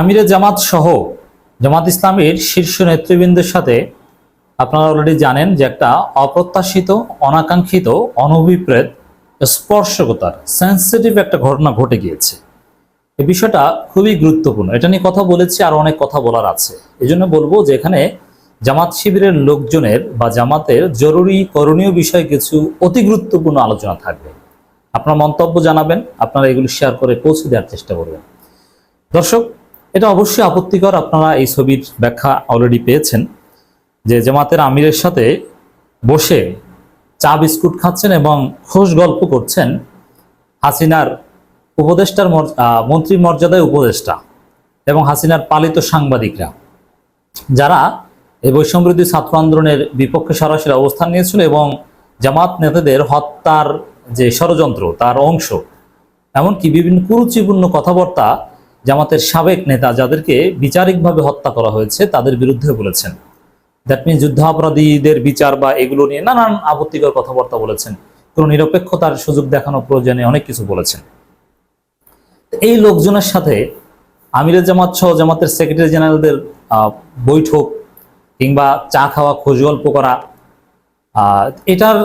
আমিরে জামাত সহ জামাত ইসলামের শীর্ষ নেতৃবৃন্দের সাথে আপনারা অলরেডি জানেন যে একটা অপ্রত্যাশিত, অনাকাঙ্ক্ষিত, অনভিপ্রেত স্পর্শকতার সেন্সিটিভ একটা ঘটনা ঘটে গিয়েছে। এই বিষয়টা খুবই গুরুত্বপূর্ণ। এটা নিয়ে কথা বলেছি, আর অনেক কথা বলার আছে। এই জন্য বলব যে এখানে জামাত শিবিরের লোকজনের বা জামাতের জরুরি করণীয় বিষয়ে কিছু অতি গুরুত্বপূর্ণ আলোচনা থাকবে। আপনার মন্তব্য জানাবেন, আপনারা এগুলো শেয়ার করে পৌঁছে দেওয়ার চেষ্টা করবেন। দর্শক এটা অবশ্যই আপত্তিকর, আপনারা এই ছবির ব্যাখ্যা অলরেডি পেয়েছেন। যে জামাতের আমিরের সাথে বসে চা বিস্কুট খাচ্ছেন এবং খোশ গল্প করছেন হাসিনার উপদেষ্টার মন্ত্রী মর্যাদায় উপদেষ্টা এবং হাসিনার পালিত সাংবাদিকরা, যারা এই বৈষম্যবিরোধী ছাত্র আন্দোলনের বিপক্ষে সরাসরি অবস্থান নিয়েছিল এবং জামাত নেতাদের হত্যার যে ষড়যন্ত্র, তার অংশ, এমনকি বিভিন্ন কুরুচিপূর্ণ কথাবার্তা জামাতের সাবেক নেতা যাদেরকে বিচারিকভাবে হত্যা করা হয়েছে, তাদের বিরুদ্ধে বলেছেন। দ্যাট মিন যুদ্ধাপরাধীদের বিচার বা এগুলো নিয়ে নানান আপত্তিকর কথাবার্তা বলেছেন। কোনো নিরপেক্ষতার সুযোগ দেখানো প্রয়োজনে অনেক কিছু বলেছেন। এই লোকজনের সাথে আমিরের জামাত সহ জামাতের সেক্রেটারি জেনারেলদের বৈঠক কিংবা চা খাওয়া খোঁজ গল্প করা এটার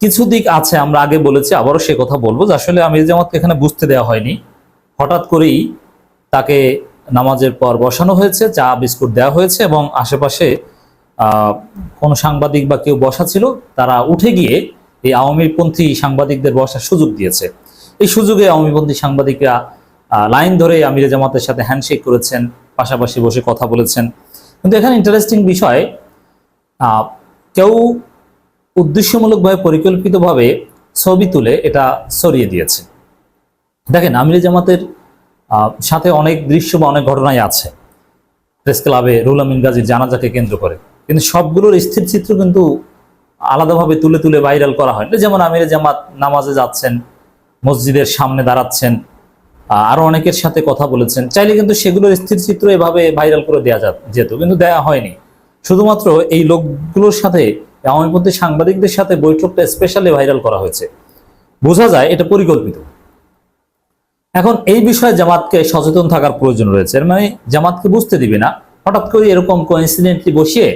কিছু দিক আছে আমরা আগে বলেছি, আবারও সে কথা বলব যে আসলে আমির জামাতকে এখানে বুঝতে দেওয়া হয়নি। হঠাৎ করেই তাকে নামাজের পর বসানো হয়েছে, চা, বিস্কুট দেওয়া হয়েছে এবং আশেপাশে কোনো সাংবাদিক বা কেউ বসা ছিল, তারা উঠে গিয়ে এই আওয়ামীপন্থী সাংবাদিকদের বসার সুযোগ দিয়েছে। এই সুযোগে আওয়ামীপন্থী সাংবাদিকরা লাইন ধরে আমির জামাতের সাথে হ্যান্ডশেক করেছেন, পাশাপাশি বসে কথা বলেছেন। কিন্তু এখানে ইন্টারেস্টিং বিষয় কেউ উদ্দেশ্যমূলকভাবে, পরিকল্পিতভাবে ছবি তুলে এটা সরিয়ে দিয়েছে। দেখেন, আমির জামাতের সাথে অনেক দৃশ্য বা অনেক ঘটনাই আছে। প্রেস ক্লাবে রুল আমিন গাজীর জানাজাকে কেন্দ্র করে। কিন্তু সবগুলোর স্থির চিত্র কিন্তু আলাদাভাবে তুলে তুলে ভাইরাল করা হয় যেমন আমির জামাত নামাজে যাচ্ছেন মসজিদের সামনে দাঁড়াচ্ছেন আহ, আরও অনেকের সাথে কথা বলেছেন। চাইলে কিন্তু সেগুলোর স্থির চিত্র এভাবে ভাইরাল করে দেওয়া যেত কিন্তু দেয়া হয়নি। শুধুমাত্র এই লোকগুলোর সাথে আওয়ামীপন্থী সাংবাদিকদের সাথে বৈঠকটা স্পেশালি ভাইরাল করা হয়েছে। বোঝা যায় এটা পরিকল্পিত। এখন এই বিষয়ে জামাতকে সচেতন থাকার প্রয়োজন রয়েছে। মানে জামাতকে বুঝতে দিবে না। হঠাৎ করে এরকম কোইন্সিডেন্টলি বসিয়ে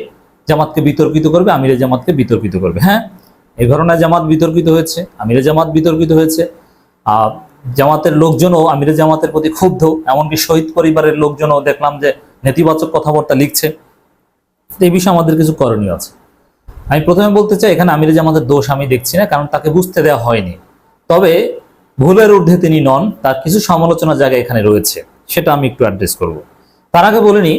জামাতকে বিতর্কিত করবে, আমিরে জামাতকে বিতর্কিত করবে। হ্যাঁ এই ঘটনায় জামাত বিতর্কিত হয়েছে, আমিরে জামাত বিতর্কিত হয়েছে। জামাতের লোকজনও আমিরে জামাতের প্রতি ক্ষুব্ধ। এমনকি শহীদ পরিবারের লোকজনও দেখলাম যে নেতিবাচক কথাবার্তা লিখছে। এই বিষয়ে আমাদের কিছু করণীয় আছে। আমি প্রথমে বলতে চাই, এখানে আমিরে জামাতের দোষ আমি দেখছি না, কারণ তাকে বুঝতে দেওয়া হয়নি। তবে ভুলের ঊর্ধ্বে তিনি নন, তার কিছু সমালোচনা জায়গা এখানে রয়েছে, সেটা আমি একটু অ্যাড্রেস করব। তার আগে বলিনি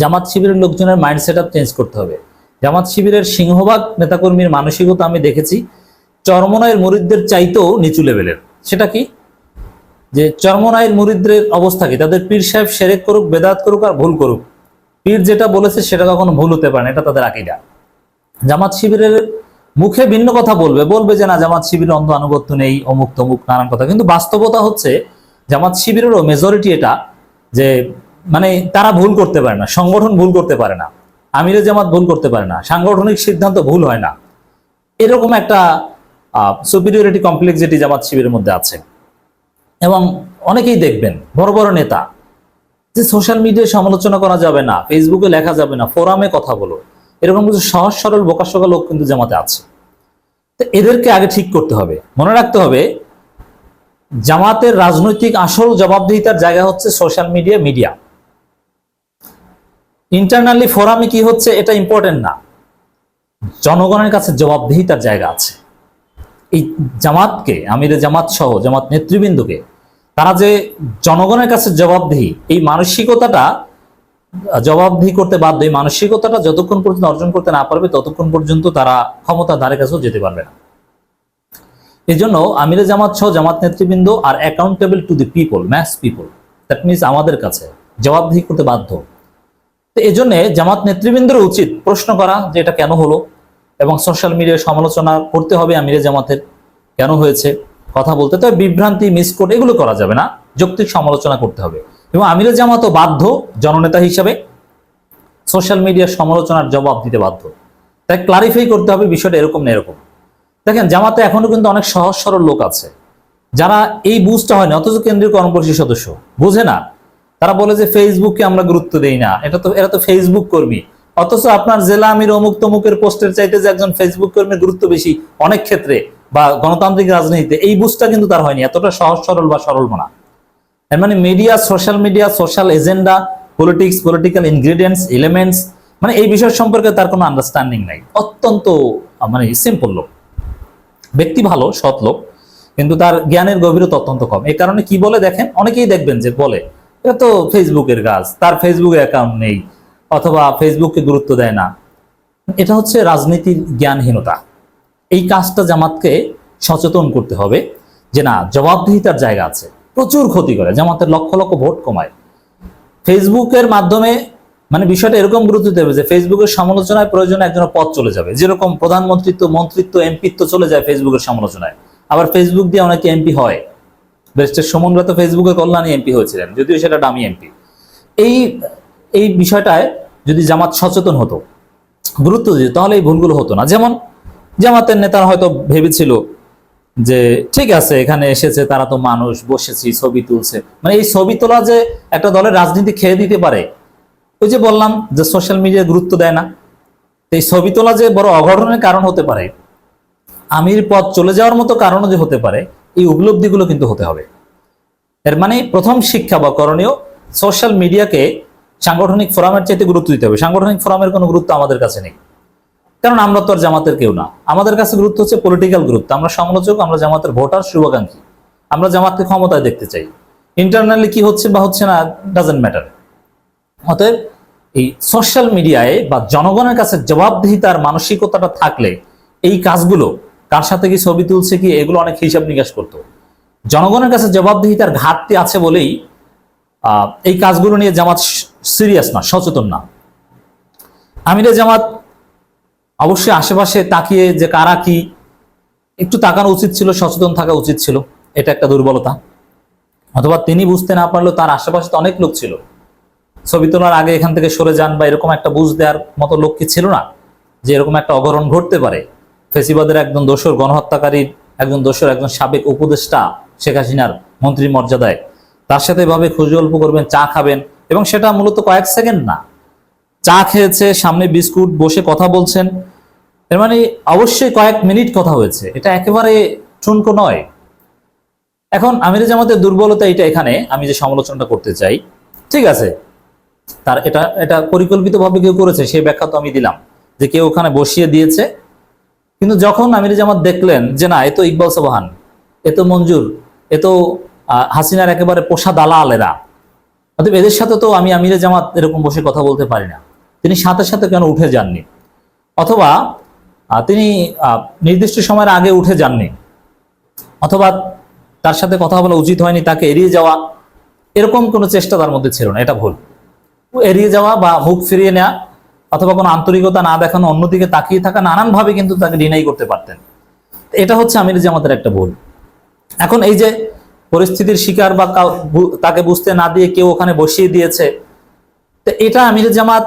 জামাত শিবিরের লোকজনের মাইন্ড সেট চেঞ্জ করতে হবে। জামাত শিবিরের সিংহভাগ নেতাকর্মীর মানসিকতা আমি দেখেছি চরমনায়ের মুরিদদের চাইতেও নিচু লেভেলের সেটা কি? যে চরমনায়ের মুরিদদের অবস্থা কি? তাদের পীর সাহেব সেরেক করুক, বেদাত করুক আর ভুল করুক। পীর যেটা বলেছে সেটা কখনো ভুল হতে পারে না, এটা তাদের আকিদা। জামাত শিবিরের মুখে ভিন্ন কথা বলবে বলবে যে, না, জামাত শিবিরের অন্ধ আনুগত্য নেই, অমুক তমুক নানান কথা। কিন্তু বাস্তবতা হচ্ছে, জামাত শিবিরেরও মেজরিটি এটা যে মানে তারা ভুল করতে পারে না, সংগঠন ভুল করতে পারে না, আমিরে জামাত ভুল করতে পারে না, সাংগঠনিক সিদ্ধান্ত ভুল হয় না। এরকম একটা সুপিরিয়রিটি কমপ্লেক্স যেটি জামাত শিবিরের মধ্যে আছে। এবং অনেকেই দেখবেন, বড় বড় নেতা, যে সোশ্যাল মিডিয়ায় সমালোচনা করা যাবে না ফেসবুকে লেখা যাবে না ফোরামে কথা বলো। এরকম কিছু সহজ, সরল বোকাশোকা লোক কিন্তু জামাতে আছে। তো এদেরকে আগে ঠিক করতে হবে। মনে রাখতে হবে, জামাতের রাজনৈতিক আসল জবাবদিহিতার জায়গা হচ্ছে সোশ্যাল মিডিয়া মিডিয়া ইন্টারনালি ফোরামে কি হচ্ছে, এটা ইম্পর্টেন্ট না। জনগণের কাছে জবাবদিহিতার জায়গা আছে। এই জামাতকে, আমিরে জামাত সহ, জামাত নেতৃবৃন্দকে, তারা যে জনগণের কাছে জবাবদিহি, এই মানসিকতাটা জবাবদিহি করতে বাধ্য এই মানসিকতাটা যতক্ষণ পর্যন্ত অর্জন করতে না পারবে, ততক্ষণ পর্যন্ত তারা ক্ষমতা ধারে কাছেও যেতে পারবে না। এই জন্য আমিরে জামাত সহ জামাত নেতৃবৃন্দ আর accountable to the people mass people that means আমাদের কাছে জবাবদিহি করতে বাধ্য। তো এই জন্য জামাত নেতৃবৃন্দের উচিত প্রশ্ন করা যে এটা কেন হলো এবং সোশ্যাল মিডিয়ায় সমালোচনা করতে হবে আমিরে জামাতের, কেন হয়েছে, কথা বলতে। তবে বিভ্রান্তি মিস মিসকোট এগুলো করা যাবে না, যৌক্তিক সমালোচনা করতে হবে। এবং আমিরে জামাতও বাধ্য জননেতা হিসাবে সোশ্যাল মিডিয়ার সমালোচনার জবাব দিতে বাধ্য। তাই ক্লারিফাই করতে হবে বিষয়টা এরকম না এরকম। দেখেন, জামাতে এখনও কিন্তু অনেক সহজ সরল লোক আছে। যারা এই বুঝটা হয় না, অথচ কেন্দ্রীয় কর্মপরিষদ সদস্য। বুঝে না। তারা বলে যে ফেসবুককে আমরা গুরুত্ব দেই না। এটা তো, এরা তো ফেসবুক কর্মী। অথচ আপনার জেলা আমির অমুক তমুকের পোস্টের চাইতে যে একজন ফেসবুক কর্মীর গুরুত্ব বেশি অনেক ক্ষেত্রে, বা গণতান্ত্রিক রাজনীতিতে, এই বুঝটা কিন্তু তার হয়নি। এতটা সহজ সরল বা সরল না এর মানে media social media social agenda politics political ingredients elements মানে এই বিষয় সম্পর্কে তার কোনো আন্ডারস্ট্যান্ডিং নাই। অত্যন্ত মানে সিম্পল লোক। ব্যক্তি ভালো, সৎ লোক, কিন্তু তার জ্ঞানের গভীরতা অত্যন্ত কম। এই কারণে কি বলে দেখেন? অনেকেই দেখবেন যে বলে এটা তো ফেসবুকের কাজ, তার ফেসবুকে অ্যাকাউন্ট নেই, অথবা ফেসবুককে গুরুত্ব দেয় না। এটা হচ্ছে রাজনীতির জ্ঞানহীনতা। এই কাজটা জামাতকে সচেতন করতে হবে যে না, জবাবদিহিতার জায়গা আছে। প্রচুর ক্ষতি করে জামাতের লক্ষ লক্ষ ভোট কমায়। ফেসবুকের মাধ্যমে মানে বিষয়টা এরকম গুরুত্ব দেবে যে ফেসবুকের সমালোচনায় প্রয়োজনে একজনের পথ চলে যাবে। যেরকম প্রধানমন্ত্রিত্ব, মন্ত্রিত্ব, এমপিত্ব চলে যায় ফেসবুকের সমালোচনায়। আবার ফেসবুক দিয়ে অনেকে এমপি হয়। ব্যারিস্টার সুমনরা তো ফেসবুকের কল্যাণে এমপি হয়েছিলেন, যদিও সেটা দামি এমপি। এই এই বিষয়টায় যদি জামাত সচেতন হতো, গুরুত্ব দিত, তাহলে এই ভুলগুলো হতো না। যেমন জামাতের নেতারা হয়তো ভেবেছিল যে ঠিক আছে, এখানে এসেছে, তারা তো মানুষ, বসেছি, ছবি তুলছে। মানে এই ছবি তোলা যে একটা দলের রাজনীতি খেয়ে দিতে পারে, ওই যে বললাম যে সোশ্যাল মিডিয়া গুরুত্ব দেয় না। এই ছবি তোলা যে বড় অঘটনের কারণ হতে পারে, আমির পথ চলে যাওয়ার মতো কারণও যে হতে পারে, এই উপলব্ধিগুলো কিন্তু হতে হবে। এর মানে প্রথম শিক্ষা বা করণীয় সোশ্যাল মিডিয়াকে সাংগঠনিক ফোরামের চাইতে গুরুত্ব দিতে হবে। সাংগঠনিক ফোরামের কোনো গুরুত্ব আমাদের কাছে নেই। কারণ আমরা তো আর জামাতের কেউ না। আমাদের কাছে গুরুত্ব হচ্ছে পলিটিক্যাল গুরুত্ব। আমরা সমালোচক, আমরা জামাতের ভোটার, শুভাকাঙ্ক্ষী। আমরা জামাতকে ক্ষমতায় দেখতে চাই। ইন্টারনালি কি হচ্ছে বা হচ্ছে না ডাজেন্ট ম্যাটার অতএব এই সোশ্যাল মিডিয়ায় বা জনগণের কাছে জবাবদিহিতার মানসিকতাটা থাকলে এই কাজগুলো, কার সাথে কি ছবি তুলছে কি, এগুলো অনেক হিসাব নিকাশ করতো। জনগণের কাছে জবাবদিহিতার ঘাটতি আছে বলেই এই কাজগুলো নিয়ে জামাত সিরিয়াস না, সচেতন না। আমিরে জামাত অবশ্যই আশেপাশে তাকিয়ে যে কারা কি, একটু তাকানো উচিত ছিল, সচেতন থাকা উচিত ছিল, এটা একটা দুর্বলতা। অথবা তিনি বুঝতে না পারলেও তার আশেপাশে তো অনেক লোক ছিল। ছবি তোলার আগে এখান থেকে সরে যান বা এরকম একটা বুঝ দেওয়ার মতো লোক কি ছিল না? যে এরকম একটা অগরণ ঘটতে পারে। ফেসিবাদের একজন দোষর, গণহত্যাকারীর একজন দোষর, একজন সাবেক উপদেষ্টা শেখ হাসিনার মন্ত্রী মর্যাদায়। তার সাথে এভাবে খুঁজে অল্প করবেন, চা খাবেন, এবং সেটা মূলত কয়েক সেকেন্ড না। চা খেয়েছে, সামনে বিস্কুট, বসে কথা বলছেন। এর মানে অবশ্যই কয়েক মিনিট কথা হয়েছে। এটা একেবারে ঠুনকো নয়। এখন আমিরে জামাতের দুর্বলতা এটা এখানে, আমি যে সমালোচনাটা করতে চাই, ঠিক আছে? তার এটা এটা পরিকল্পিতভাবে কেউ করেছে, সেই ব্যাখ্যা তো আমি দিলাম, যে কেউ ওখানে বসিয়ে দিয়েছে। কিন্তু যখন আমির জামাত দেখলেন যে না, এ তো ইকবাল সোবাহান এ তো মঞ্জুর, এ তো হাসিনার একেবারে পোষা দালা এরা অতএব এদের সাথে তো আমি আমিরে জামাত এরকম বসে কথা বলতে পারি না। তিনি সাথে সাথে কেন উঠে যাননি? অথবা তিনি নির্দিষ্ট সময়ের আগে উঠে যাননি? অথবা তার সাথে কথা বলা উচিত হয়নি, তাকে এড়িয়ে যাওয়া? এরকম কোনো চেষ্টা তার মধ্যে ছিল না, এটা ভুল। এড়িয়ে যাওয়া বা মুখ ফিরিয়ে নেওয়া অথবা কোনো আন্তরিকতা না দেখানো, অন্যদিকে তাকিয়ে থাকা নানানভাবে কিন্তু তাকে ডিনাই করতে পারতেন। এটা হচ্ছে আমির জামাতের একটা ভুল। এখন এই যে পরিস্থিতির শিকার বা তাকে বুঝতে না দিয়ে কেউ ওখানে বসিয়ে দিয়েছে, তো এটা আমির জামাত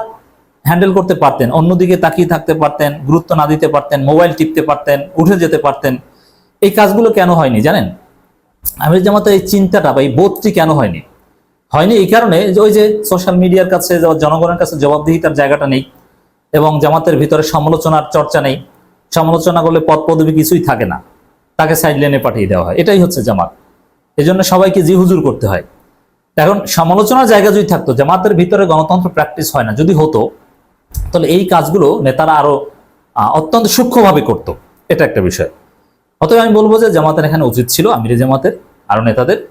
হ্যান্ডেল করতে পারতেন, অন্যদিকে তাকিয়ে থাকতে পারতেন, গুরুত্ব না দিতে পারতেন, মোবাইল টিপতে পারতেন, উঠে যেতে পারতেন। এই কাজগুলো কেন হয়নি জানেন? আমির জামাতের এই চিন্তাটা বা এই বোধটি কেন হয়নি? হয়নি এই কারণে যে ওই যে সোশ্যাল মিডিয়ার কাছে জনগণের কাছে জবাবদিহিতার জায়গাটা নেই এবং জামাতের ভিতরে সমালোচনার চর্চা নেই। সমালোচনা করলে পদ পদবি কিছুই থাকে না। তাকে সাইড লাইনে পাঠিয়ে দেওয়া হয়। এটাই হচ্ছে জামাত। এজন্য সবাইকে জি হুজুর করতে হয়। এখন সমালোচনার জায়গা যদি থাকতো, জামাতের ভিতরে গণতন্ত্র প্র্যাকটিস হয় না। যদি হতো তাহলে এই কাজগুলো নেতারা আরও অত্যন্ত সূক্ষ্মভাবে করতো। এটা একটা বিষয়। অতএব আমি বলব যে জামাতের এখানে উচিত ছিল, আমিরে জামাতের, আরও নেতাদের,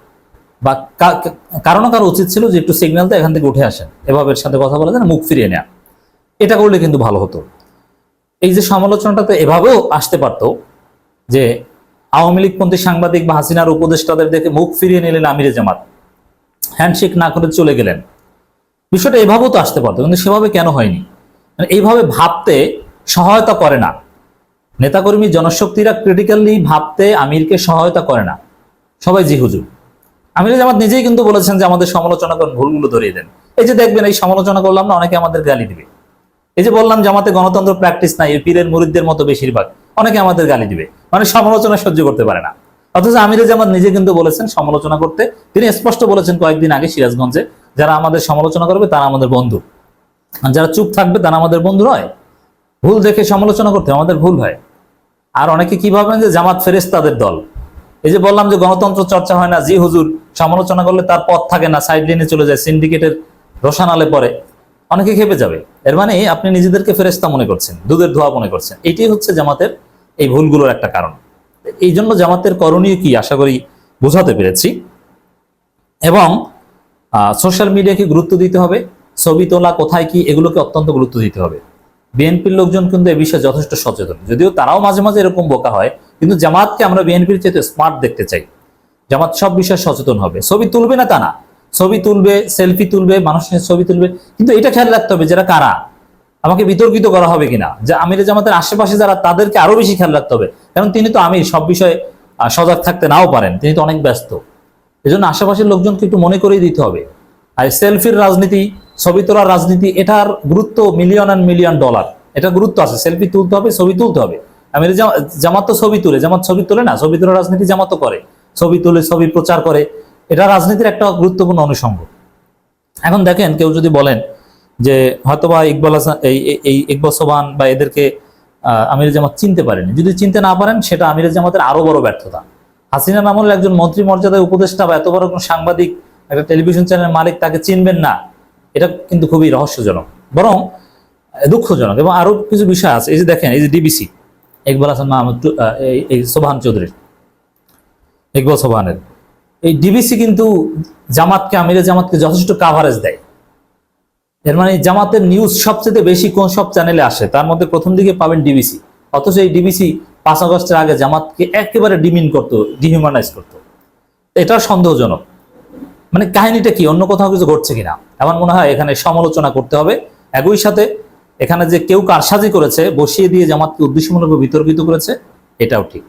বা কা- কা- কারও উচিত ছিল যে একটু সিগন্যাল দিয়ে এখান থেকে উঠে আসেন এভাবে এর সাথে কথা বলা যায় মুখ ফিরিয়ে নেওয়া এটা করলে কিন্তু ভালো হতো। এই যে সমালোচনাটাতে এভাবেও আসতে পারতো যে আওয়ামী লীগপন্থী সাংবাদিক বা হাসিনার উপদেষ্টাদের দেখে মুখ ফিরিয়ে নিলেন আমিরে জামাত। হ্যান্ডশেক না করে চলে গেলেন। বিষয়টা এভাবেও তো আসতে পারতো, কিন্তু সেভাবে কেন হয়নি? মানে এইভাবে ভাবতে সহায়তা করে না। নেতাকর্মী জনশক্তিরা ক্রিটিক্যালি ভাবতে আমিরকে সহায়তা করে না। সবাই জি, হুজুর। আমির জামাত নিজেই কিন্তু বলেছেন যে আমাদের সমালোচনা করেন, ভুলগুলো ধরিয়ে দেন। এই যে দেখবেন, এই সমালোচনা করলাম না, অনেকে আমাদের গালি দিবে। এই যে বললাম জামাতে গণতন্ত্র প্র্যাকটিস নাই পীরের মুরিদদের মতো বেশিরভাগ, অনেকে আমাদের গালি দিবে। মানে সমালোচনা সহ্য করতে পারে না। অথচ আমির জামাত নিজে কিন্তু বলেছেন সমালোচনা করতে। তিনি স্পষ্ট বলেছেন কয়েকদিন আগে সিরাজগঞ্জে, যারা আমাদের সমালোচনা করবে তারা আমাদের বন্ধু। যারা চুপ থাকবে তারা আমাদের বন্ধু নয়। ভুল দেখে সমালোচনা করতে আমাদের ভুল হয়। আর অনেকে কি ভাবেন যে জামাত ফেরেস তাদের দল? এই যে বললাম যে গণতন্ত্র চর্চা হয় না, জি হুজুর, সমালোচনা করলে তার পথ থাকে না সাইড লাইনে চলে যায় সিন্ডিকেটের রসানালে পরে অনেকে খেপে যাবে। এর মানে আপনি নিজেদেরকে ফেরেস্তা মনে করছেন, দুধের ধোয়া মনে করছেন। এটাই হচ্ছে জামাতের এই ভুলগুলোর একটা কারণ। এই জন্য জামাতের করণীয় কি আশা করি বোঝাতে পেরেছি। এবং সোশ্যাল মিডিয়াকে গুরুত্ব দিতে হবে। ছবি তোলা, কোথায় কি, এগুলোকে অত্যন্ত গুরুত্ব দিতে হবে। বিএনপির লোকজন কিন্তু এ বিষয়ে যথেষ্ট সচেতন। যদিও তারাও মাঝে মাঝে এরকম বোকা হয়, কিন্তু জামাতকে আমরা বিএনপির চেয়ে স্মার্ট দেখতে চাই। জামাত সব বিষয়ে সচেতন হবে। ছবি তুলবে না তা না। ছবি তুলবে সেলফি তুলবে মানুষের ছবি তুলবে। কিন্তু এটা খেয়াল রাখতে হবে যারা কারা। আমাকে বিতর্কিত করা হবে কিনা? যে আমির জামাতের আশেপাশে যারা, তাদেরকে আরও বেশি খেয়াল রাখতে হবে। কারণ তিনি তো আমির, সব বিষয়ে সজাগ থাকতে নাও পারেন। তিনি তো অনেক ব্যস্ত। এজন্য আশেপাশের লোকজনকে একটু মনে করেই দিতে হবে। আর সেলফির রাজনীতি ছবি তোলার রাজনীতি, এটার গুরুত্ব মিলিয়ন অ্যান্ড মিলিয়ন ডলার এটা গুরুত্ব আছে সেলফি তুলতে হবে, ছবি তুলতে হবে। জামা- জামাত তো ছবি তুলে, জামাত ছবি তোলে না, ছবি তোলার রাজনীতি জামাত করে। ছবি তুলে, ছবি প্রচার করে। এটা রাজনীতির একটা গুরুত্বপূর্ণ অনুষঙ্গ। এখন দেখেন, কেউ যদি বলেন যে হয়তোবা ইকবাল হাসান, এই ইকবাল সোবান বা এদেরকে আমির জামাত চিনতে পারেনি। যদি চিনতে না পারেন, সেটা আমির জামাতের আরও বড় ব্যর্থতা। হাসিনা নামল একজন মন্ত্রী মর্যাদায় উপদেষ্টা বা এত বড় কোনো সাংবাদিক, একটা টেলিভিশন চ্যানেলের মালিক তাকে চিনবেন না। এটা কিন্তু খুবই রহস্যজনক, বরং দুঃখজনক এবং আরও কিছু বিষয় আছে। এই যে দেখেন, এই যে ডিবিসি ইকবাল হাসান মাহমুদ এই- সোবাহান চৌধুরীর, ইকবাল সোবাহানের। এই ডিবিসি কিন্তু জামাতকে, আমিরে জামাতকে যথেষ্ট কাভারেজ দেয়। এর মানে জামাতের নিউজ সবচেয়ে বেশি কোন সব চ্যানেলে আসে, তার মধ্যে প্রথম দিকে পাবেন ডিবিসি অথচ এই ডিবিসি পাঁচ আগস্টের আগে জামাতকে একেবারে ডিমিন করতো ডিহিউম্যানাইজ করতো। এটা সন্দেহজনক। মানে কাহিনীটা কি? অন্য কোথাও কিছু ঘটছে কিনা? আমার মনে হয় এখানে সমালোচনা করতে হবে। একই সাথে এখানে যে কেউ কারসাজি করেছে, বসিয়ে দিয়ে জামাতকে উদ্দেশ্যমূলক বিতর্কিত করেছে, এটাও ঠিক।